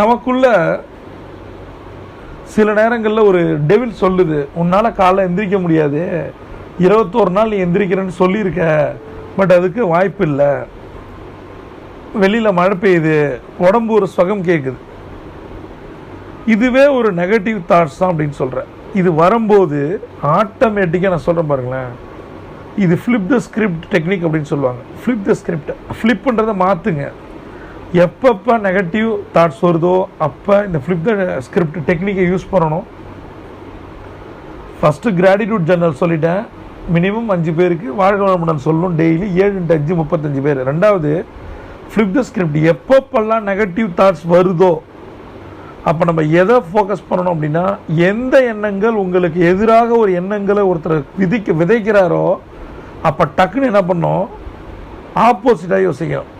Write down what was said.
நமக்குள்ள சில நேரங்களில் ஒரு டெவில் சொல்லுது. உன்னால் காலைல எந்திரிக்க முடியாது. இருபத்தோரு நாள் நீ எந்திரிக்கிறேன்னு சொல்லியிருக்க. பட் அதுக்கு வாய்ப்பு இல்லை. வெளியில் மழை பெய்யுது. உடம்பு ஒரு சுகம் கேட்குது இதுவே ஒரு நெகட்டிவ் தாட்ஸ் தான் அப்படின்னு சொல்கிறேன் இது வரும்போது ஆட்டோமேட்டிக்காக நான் சொல்கிறேன் பாருங்களேன். இது ஃப்ளிப் த ஸ்கிரிப்ட் டெக்னிக் அப்படின்னு சொல்லுவாங்க. ஃப்ளிப் த ஸ்கிரிப்ட் ஃப்ளிப்புன்றதை மாற்றுங்க எப்பப்போ நெகட்டிவ் தாட்ஸ் வருதோ அப்போ இந்த ஃப்ளிப் த ஸ்கிரிப்ட் டெக்னிக்கை யூஸ் பண்ணணும். ஃபஸ்ட்டு கிராட்டிடியூட் ஜர்னல் சொல்லிட்டேன். மினிமம் அஞ்சு பேருக்கு வாழ்க வளமுடன் சொல்லணும். டெய்லி ஏழு இன்ட்டு அஞ்சு முப்பத்தஞ்சு பேர். ரெண்டாவது ஃப்ளிப் த ஸ்கிரிப்ட் எப்பப்பெல்லாம் நெகட்டிவ் தாட்ஸ் வருதோ அப்போ நம்ம எதை ஃபோக்கஸ் பண்ணணும் அப்படின்னா எந்த எண்ணங்கள் உங்களுக்கு எதிராக ஒரு எண்ணங்களை ஒருத்தர் விதிக்க விதைக்கிறாரோ அப்போ டக்குன்னு என்ன பண்ணோம் ஆப்போசிட்டாக யோசிக்கணும்.